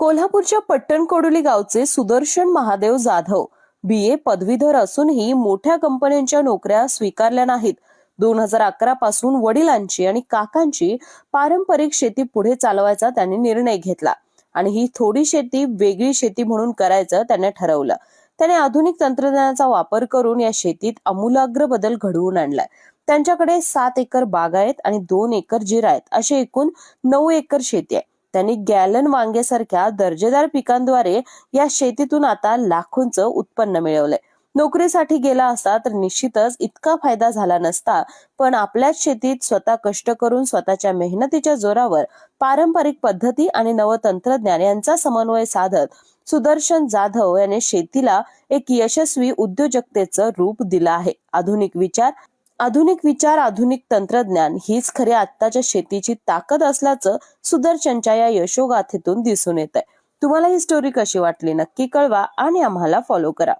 कोल्हापूरच्या पट्टणकोडोली गावचे सुदर्शन महादेव जाधव बी ए पदवीधर असूनही मोठ्या कंपन्यांच्या नोकऱ्या स्वीकारल्या नाहीत. दोन हजार अकरा पासून वडिलांची आणि काकांची पारंपरिक शेती पुढे चालवायचा त्यांनी निर्णय घेतला आणि ही थोडी शेती वेगळी शेती म्हणून करायचं त्याने ठरवलं. त्याने आधुनिक तंत्रज्ञानाचा वापर करून या शेतीत आमूलाग्र बदल घडवून आणलाय. त्यांच्याकडे सात एकर बाग आहेत आणि दोन एकर जिरा आहेत. अशी एकूण नऊ एकर शेती आहे. त्यांनी गॅलन वांग्यासारख्या दर्जेदार पिकांद्वारे या शेतीतून आता लाखोंचं उत्पन्न मिळवलंय. नोकरीसाठी गेला असता तर निश्चितच इतका फायदा झाला नसता पण आपल्याच शेतीत स्वतः कष्ट करून स्वतःच्या मेहनतीच्या जोरावर पारंपरिक पद्धती आणि नवतंत्रज्ञान यांचा समन्वय साधत सुदर्शन जाधव याने शेतीला एक यशस्वी उद्योजकतेचं रूप दिलं आहे. आधुनिक विचार आधुनिक विचार आधुनिक तंत्रज्ञान हीच खरी आत्ताच्या शेतीची ताकद असल्याचं सुदर्शनच्या या यशोगाथेतून दिसून येत आहे तुम्हाला ही स्टोरी कशी वाटली नक्की कळवा आणि आम्हाला फॉलो करा.